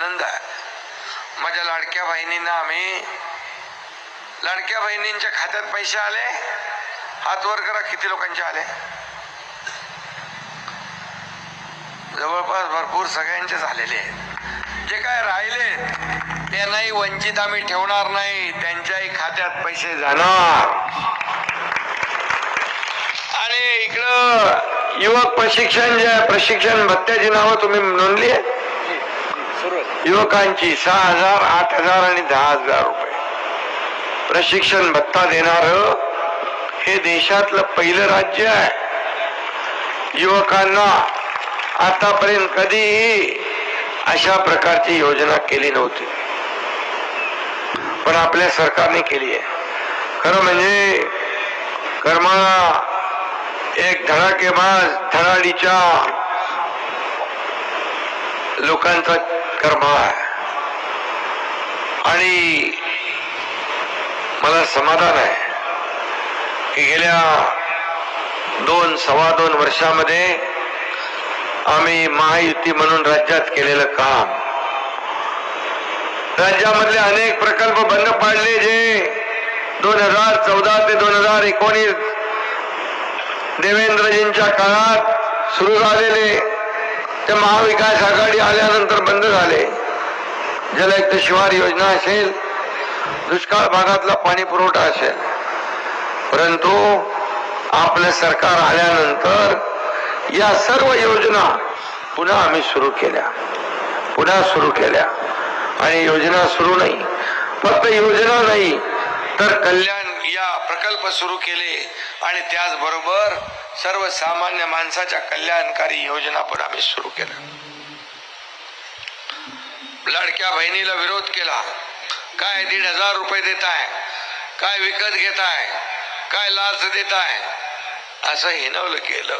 आनंद आहे. माझ्या लाडक्या बहिणींना आम्ही लाडक्या बहिणींच्या खात्यात पैसे आले. हात वर करा किती लोकांचे आले? जवळपास भरपूर सगळ्यांचे झालेले आहेत. जे काय राहिले त्यांनाही वंचित आम्ही ठेवणार नाही. त्यांच्याही खात्यात पैसे जाणार. आणि इकडं युवक प्रशिक्षण जे आहे प्रशिक्षण भत्त्याची नावं तुम्ही नोंदली आहे युवकांची सहा हजार आठ हजार आणि दहा हजार रुपये. प्रशिक्षण भत्ता देणार हे देशातलं पहिलं राज्य आहे. युवकांना आतापर्यंत कधीही अशा प्रकारची योजना केली नव्हती. पण आपल्या सरकारने केली आहे. खरं म्हणजे कर्माला एक धडाकेबाज धडाडीच्या लोकांचा कर्मा आणि मला समाधान आहे. की गेल्या दोन सव्वा दोन वर्षामध्ये आम्ही महायुती म्हणून राज्यात केलेलं काम. राज्यामधले अनेक प्रकल्प बंद पाडले जे दोन हजार चौदा ते दोन हजार एकोणीस देवेंद्रजींच्या काळात सुरू झालेले ते महाविकास आघाडी आल्यानंतर बंद झाले. जलयुक्त शिवार योजना असेल दुष्काळ भागातला पाणी पुरवठा असेल. परंतु आपलं सरकार आल्यानंतर या सर्व योजना पुन्हा आम्ही सुरू केल्या. पुन्हा सुरू केल्या. आणि योजना सुरू नाही. फक्त योजना नाही तर कल्याण या प्रकल्प सुरू केले आणि त्याचबरोबर सर्वसामान्य माणसाच्या कल्याणकारी योजना पण आम्ही सुरू केल्या. लाडक्या बहिणीला विरोध केला. काय दीड हजार रुपये देताय काय विकत घेताय काय लाच देताय असं हिनवलं केलं.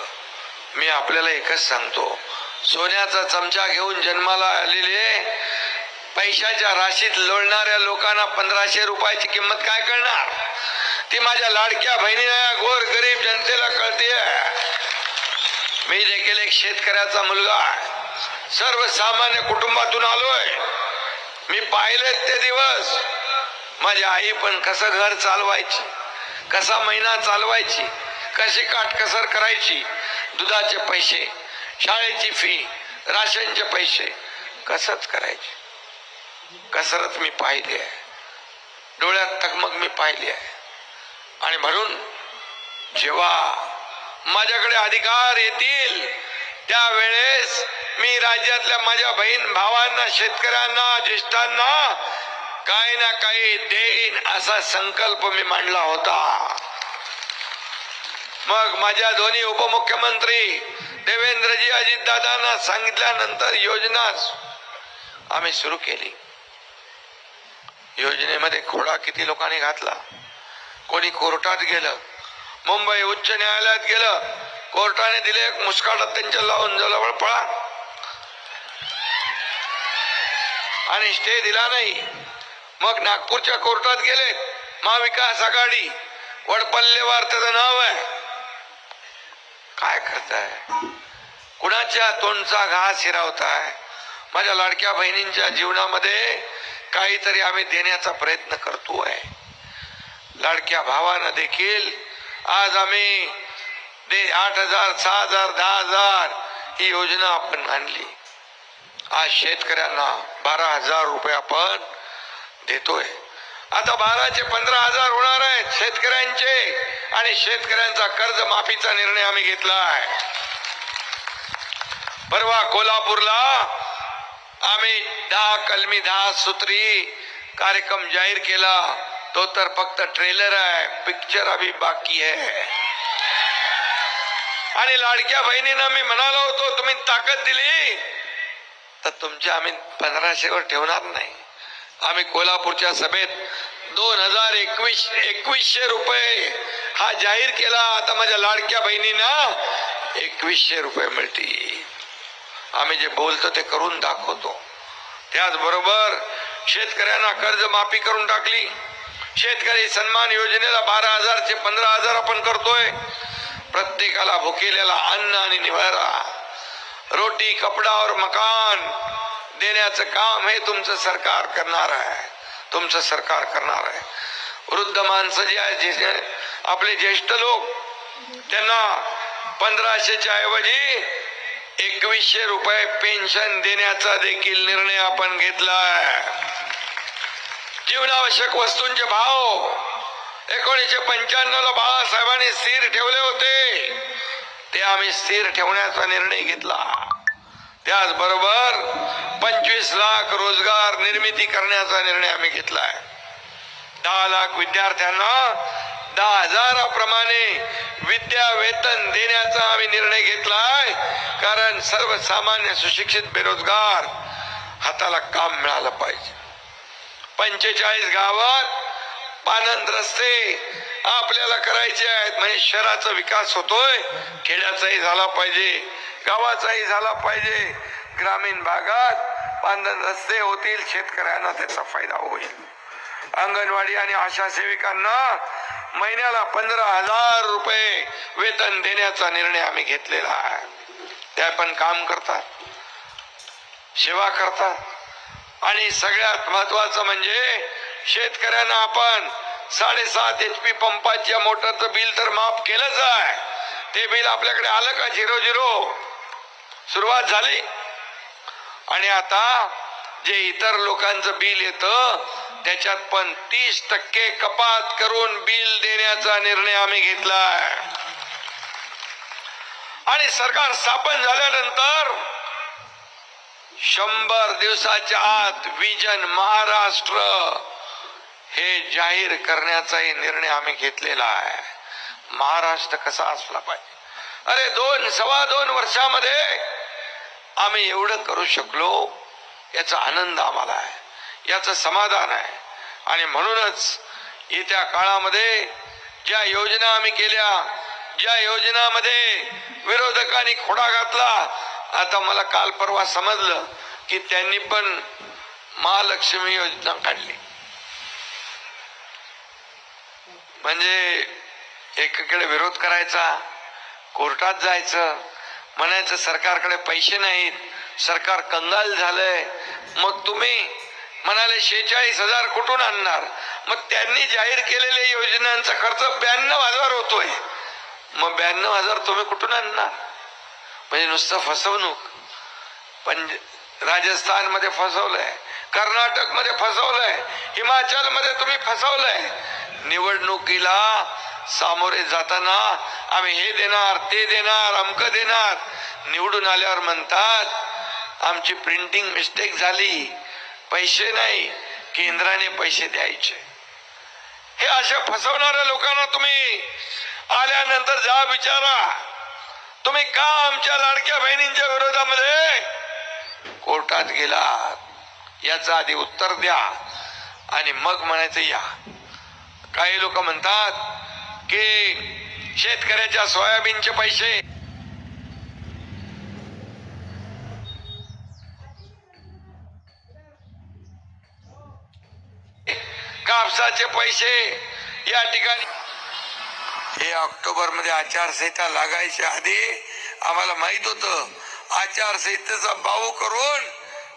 मी आपल्याला एकच सांगतो. सोन्याचा चमचा घेऊन जन्माला आलेले पैशाच्या राशीत लोळणाऱ्या लोकांना पंधराशे रुपयाची किंमत काय करणार ती माझ्या लाडक्या बहिणीला गोर गरीब जनतेला कळते. मी देखील एक शेतकऱ्याचा मुलगा आहे. सर्वसामान्य कुटुंबातून आलोय. मी पाहिलेत ते दिवस. माझी आई पण कसं घर चालवायची कसा महिना चालवायची कशी काटकसर करायची? दुधाचे पैसे शाळेची फी राशनचे पैसे कसंच करायचे? कसरत मी पाहिली आहे. डोळ्यात तगमग मी पाहिली आहे. आणि म्हणून जेव्हा माझ्याकडे अधिकार येतील त्यावेळेस मी राज्यातल्या माझ्या बहीण भावांना शेतकऱ्यांना ज्येष्ठांना काही ना काही देईन असा संकल्प मी मांडला होता. मग माझ्या दोन्ही उपमुख्यमंत्री देवेंद्रजी अजितदादांना सांगितल्यानंतर योजना आम्ही सुरू केली. योजनेमध्ये खोडा किती लोकांनी घातला? कोणी कोर्टात गेलं? मुंबई उच्च न्यायालयात गेलं. कोर्टाने दिले एक मुस्काटात त्यांच्या लावून जवळ पळा. आणि स्टे दिला नाही. मग नागपूरच्या कोर्टात गेले. महाविकास आघाडी. वडपल्लेवार त्याचं नाव आहे. काय करताय? कुणाच्या तोंडचा घास हिरावताय? माझ्या लाडक्या बहिणींच्या जीवनामध्ये काहीतरी आम्ही देण्याचा प्रयत्न करतोय. लाडक्या भावानं देखील आज आम्ही दे आठ हजार सहा हजार दहा हजार ही योजना आपण आणली. आज शेतकऱ्यांना बारा हजार रुपये आपण देतोय. आता बाराचे पंधरा हजार होणार आहेत शेतकऱ्यांचे आणि शेतकऱ्यांचा कर्ज माफीचा निर्णय आम्ही घेतला आहे परवा कोल्हापूरला आम्ही दहा कलमी दहा सूत्री. कार्यक्रम जाहीर केला. तो तर फक्त ट्रेलर आहे. पिक्चर अभी बाकी आहे आणि लाडक्या बहिणीनं मी म्हणालो होतो तुम्ही ताकद दिली. तर तुमच्या आम्ही पंधराशेवर ठेवणार नाही. आम्ही कोल्हापूरच्या सभेत दोन हजार एकवीस एकवीसशे रुपये हा जाहीर केला. आता माझ्या लाडक्या बहिणींना एकवीसशे रुपये मिळतील. आम्ही जे बोलतो ते करून दाखवतो. त्याचबरोबर शेतकऱ्यांना कर्ज माफी करून टाकली. शेतकरी सन्मान योजनेला बारा हजारचे पंधरा हजार आपण करतोय. प्रत्येकाला भुकेलेला अन्न आणि निवारा. रोटी कपडा और मकान देण्याचं काम हे तुमचं सरकार करणार आहे. तुमचं सरकार करणार आहे. वृद्ध माणसं जे आहे आपले ज्येष्ठ लोक त्यांना पंधराशेच्या ऐवजी एकवीसशे रुपये पेन्शन देण्याचा देखील निर्णय आपण घेतलाय. जीवनावश्यक वस्तूंचे भाव. एकोणीसशे पंच्याण्णव ला बाळासाहेबांनी स्थिर ठेवले होते. ते आम्ही स्थिर ठेवण्याचा निर्णय घेतला. त्याचबरोबर पंचवीस लाख रोजगार निर्मिती करण्याचा निर्णय आम्ही घेतलाय. दहा लाख विद्यार्थ्यांना दहा हजाराप्रमाणे विद्या वेतन देण्याचा आम्ही निर्णय घेतलाय. कारण सर्वसामान्य सुशिक्षित बेरोजगार हाताला काम मिळालं पाहिजे. पंचेचाळीस गावात पानंद रस्ते आपल्याला करायचे आहेत. म्हणजे शहराचा विकास होतोय. खेड्याचाही झाला पाहिजे. गावाचाही झाला पाहिजे. ग्रामीण भागात पानंद रस्ते होतील. शेतकऱ्यांना त्याचा फायदा होईल. अंगणवाडी आणि आशा सेविकांना महिन्याला पंधरा हजार रुपये वेतन देण्याचा निर्णय आम्ही घेतलेला आहे. त्या पण काम करतात सेवा करतात. आणि सगळ्यात महत्वाचं म्हणजे शेतकऱ्यांना आपण साडेसात एच पी पंपाच्या मोटरचं बिल तर माफ केलंच आहे. ते बिल आपल्याकडे आलं का झिरो झिरो? सुरुवात झाली. आणि आता जे इतर लोकांचं बिल येतं त्याच्यात पण तीस टक्के कपात करून बिल देण्याचा निर्णय आम्ही घेतलाय. आणि सरकार स्थापन झाल्यानंतर शंभर दिवसाच्या आत विजन महाराष्ट्र हे जाहीर करण्याचाही निर्णय आम्ही घेतलेला आहे. महाराष्ट्र कसा असला पाहिजे. अरे दोन सव्वा दोन वर्षामध्ये आम्ही एवढं करू शकलो याचा आनंद आम्हाला आहे. याचं समाधान आहे. आणि म्हणूनच येत्या काळामध्ये ज्या योजना आम्ही केल्या ज्या योजनामध्ये विरोधकांनी खोडा घातला आता मला काल परवा समजलं की त्यांनी पण महालक्ष्मी योजना काढली. म्हणजे एकीकडे विरोध करायचा कोर्टात जायचं म्हणायचं सरकारकडे पैसे नाहीत सरकार कंगाल झालंय मग तुम्ही म्हणाले शेहेचाळीस हजार कुठून आणणार? मग त्यांनी जाहीर केलेल्या योजनांचा खर्च ब्याण्णव हजार होतोय. मग ब्याण्णव हजार तुम्ही कुठून आणणार? म्हणजे नुसतं फसवणूक. पंज राजस्थानमध्ये फसवलंय कर्नाटकमध्ये फसवलंय हिमाचलमध्ये तुम्ही फसवलंय. निवडणुकीला सामोरे जाताना आम्ही हे देणार ते देणार अमक देणार. निवडून आल्यावर म्हणतात आमची प्रिंटिंग मिस्टेक झाली. पैसे नाही केंद्राने पैसे द्यायचे. हे अशा फसवणाऱ्या लोकांना तुम्ही आल्यानंतर जा विचारा. तुम्ही का आमच्या लाडक्या बहिणींच्या विरोधामध्ये कोर्टात गेलात? याचं आधी उत्तर द्या आणि मग म्हणायचं या. काही लोक म्हणतात की शेतकऱ्याच्या सोयाबीनचे पैसे कापसाचे पैसे या ठिकाणी. हे ऑक्टोबरमध्ये आचारसंहिता लागायच्या आधी आम्हाला माहीत होतं आचारसंहितेचा बाऊ करून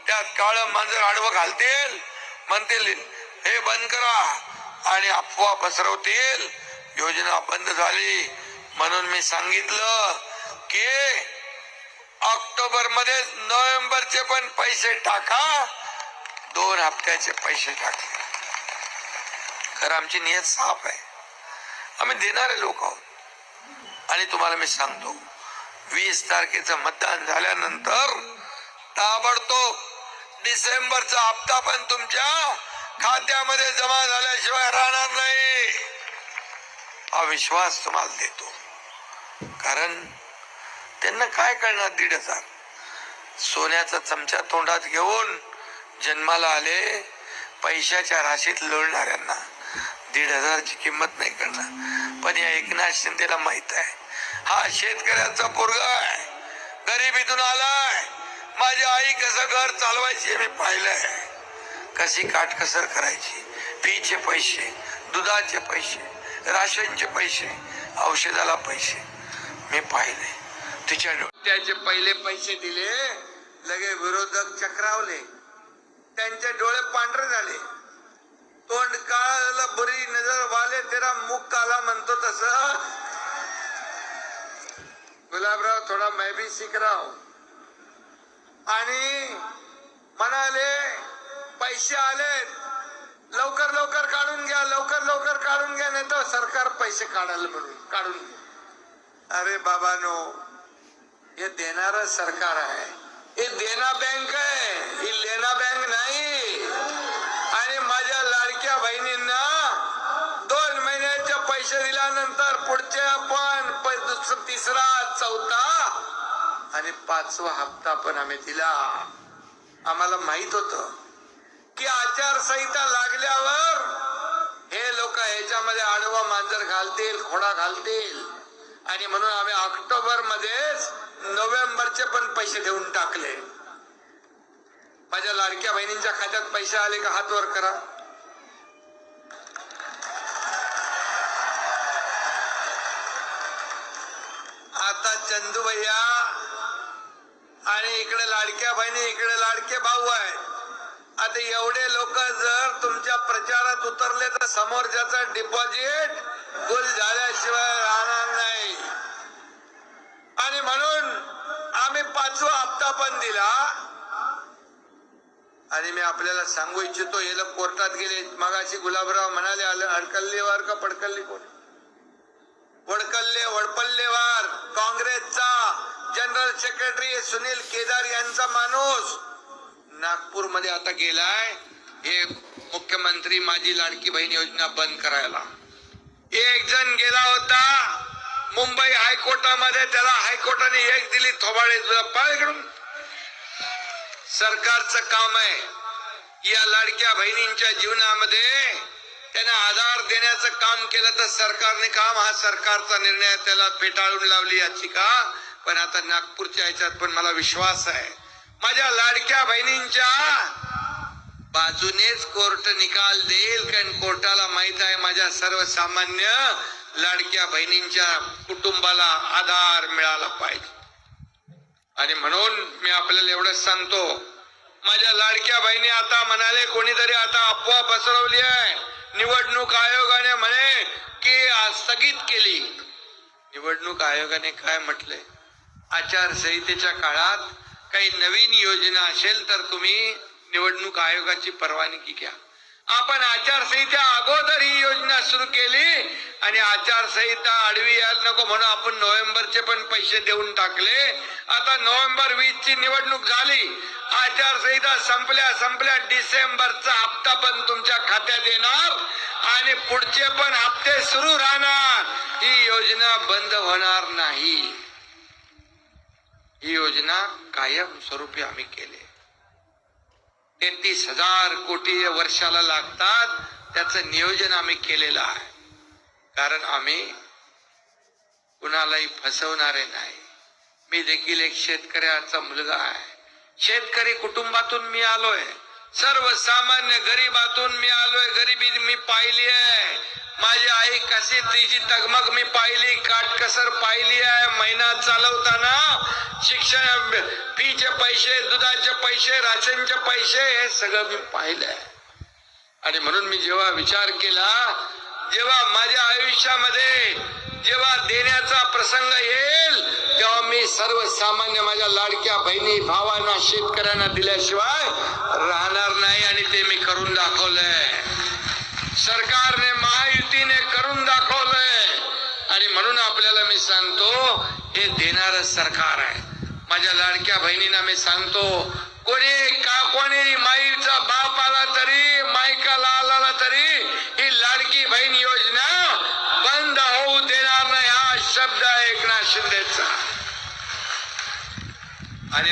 त्यात काळ मांजर आडवं घालतील. म्हणतील हे बंद करा आणि अफवा पसरवतील. योजना बंद झाली. म्हणून मी सांगितलं की ऑक्टोबरमध्ये नोव्हेंबरचे पण पैसे टाका. दोन हप्त्याचे पैसे टाका. तर आमची नियत साफ आहे. आम्ही देणारे लोक आहोत. आणि तुम्हाला मी सांगतो वीस तारखेचं मतदान झाल्यानंतर ताबडतोब डिसेंबरचा हप्ता पण तुमच्या खात्यामध्ये जमा झाल्याशिवाय राहणार नाही. हा विश्वास तुम्हाला देतो. कारण त्यांना काय कळणार दीड हजार? सोन्याचा चमचा तोंडात घेऊन जन्माला आले पैशाच्या राशीत लोळणाऱ्यांना. दीड हजारची किंमत नाही करणार. पण या एकनाथ शिंदेला माहीत आहे हा शेतकऱ्याचा पोरगा आहे. गरिबीतून आलाय. माझी आई कसं घर चालवायची मी पाहिलंय. कशी काटकसर करायची? फीचे पैसे दुधाचे पैसे राशनचे पैसे औषधाला पैसे. मी पाहिले. तिच्या डो- त्याचे पहिले पैसे दिले लगे विरोधक चक्रावले. त्यांचे डोळे पांढरे झाले. तोंड काळाला बुरी नजर वाले तेरा मुख काला म्हणतो तस. गुलाबराव थोडा मैं भी शिक आणि म्हणाले पैसे आले लवकर लवकर काढून घ्या लवकर लवकर काढून घ्या नाही तर सरकार पैसे काढायला म्हणून काढून घ्या अरे बाबानो हे देणार सरकार आहे. हे देना बँक आहे. ही लेना बँक नाही. आणि माझ्या लाडक्या बहिणींना दोन महिन्याच्या पैसे दिल्यानंतर पुढच्या पण प- तिसरा चौथा आणि पाचवा हप्ता पण आम्ही दिला. आम्हाला माहीत होत की आचारसंहिता लागल्यावर हे लोक ह्याच्यामध्ये आडवा मांजर घालतील खोडा घालतील. आणि म्हणून आम्ही ऑक्टोबर मध्येच नोव्हेंबरचे पण पैसे देऊन टाकले. माझ्या लाडक्या बहिणींच्या खात्यात पैसे आले का हात वर करा. आता चंदू भैया आणि इकडे लाडक्या बहिणी इकडे लाडके भाऊ आहे आता एवढे लोक जर तुमच्या प्रचारात उतरले तर समोरच्याचा डिपॉझिट गुल झाल्याशिवाय राहणार नाही. आणि म्हणून आम्ही पाचवा हप्ता पण दिला. आणि मी आपल्याला सांगू इच्छितो हे कोर्टात गेले मगाशी गुलाबराव म्हणाले आलं अडकल्लेवार का पडकल्ली कोण वडकल्ले वडपल्लेवार काँग्रेसचा जनरल सेक्रेटरी सुनील केदार यांचा माणूस. नागपूरमध्ये आता गेलाय हे मुख्यमंत्री माझी लाडकी बहीण योजना बंद करायला. एक जण गेला होता मुंबई हायकोर्टामध्ये त्याला हायकोर्टाने एक दिली थोबाळे तुला पाय सरकारचं काम आहे. या लाडक्या बहिणींच्या जीवनामध्ये त्यांना आधार देण्याचं काम केलं तर सरकारने काम हा सरकारचा निर्णय त्याला फेटाळून लावली याचिका पण आता नागपूरच्या ह्याच्यात पण मला विश्वास आहे. माझ्या लाडक्या बहिणींच्या बाजूनेच कोर्ट निकाल देईल कारण कोर्टाला माहीत आहे माझ्या सर्वसामान्य लाडक्या बहिणींच्या कुटुंबाला आधार मिळाला पाहिजे. आणि म्हणून मी आपल्याला एवढंच सांगतो माझ्या लाडक्या बहिणी आता म्हणाले कोणीतरी आता अफवा पसरवली आहे. निवडणूक आयोगाने म्हणे की स्थगित केली. निवडणूक आयोगाने काय म्हटलंय आचारसंहितेच्या काळात काही नवीन योजना असेल तर तुम्ही निवडणूक आयोगाची परवानगी घ्या. आपण आचारसंहिता अगोदर ही योजना सुरू केली आणि आचारसंहिता आडवी यायला नको म्हणून आपण नोव्हेंबरचे पण पैसे देऊन टाकले. आता नोव्हेंबर वीस ची निवडणूक झाली. आचारसंहिता संपल्या संपल्या डिसेंबरचा हप्ता पण तुमच्या खात्यात येणार आणि पुढचे पण हप्ते सुरू राहणार. ही योजना बंद होणार नाही. ही योजना कायम स्वरूपी आम्ही केली तेहतीस हजार कोटी वर्षाला लागतात. त्याचं नियोजन आम्ही केलेलं आहे. कारण आम्ही कुणालाही फसवणारे नाही. मी देखील एक शेतकऱ्याचा मुलगा आहे. शेतकरी कुटुंबातून मी आलोय. सर्वसामान्य गरीबातून मी आलोय. गरिबी मी पाहिली आहे. माझी आई कशी तिची तगमग मी पाहिली. काटकसर पाहिली आहे. महिना चालवताना शिक्षण फीचे पैसे दुधाचे पैसे राशनचे पैसे हे सगळं मी पाहिलंय आणि म्हणून मी जेव्हा विचार केला जेव्हा माझ्या आयुष्यामध्ये जेव्हा देण्याचा प्रसंग येईल तेव्हा मी सर्वसामान्य माझ्या लाडक्या बहिणी भावांना शेतकऱ्यांना दिल्याशिवाय राहणार नाही आणि ते मी करून दाखवलंय. सरकारने महायुतीने करून दाखवलंय. आणि म्हणून आपल्याला मी सांगतो हे देणार सरकार आहे. माझ्या लाडक्या बहिणींना मी सांगतो कोणी का कोणी माईचा बाप आला तरी मायकाला आला तरी ही लाडकी बहीण योजना बंद होऊ देणार नाही. हा शब्द आहे एकनाथ शिंदेचा. आणि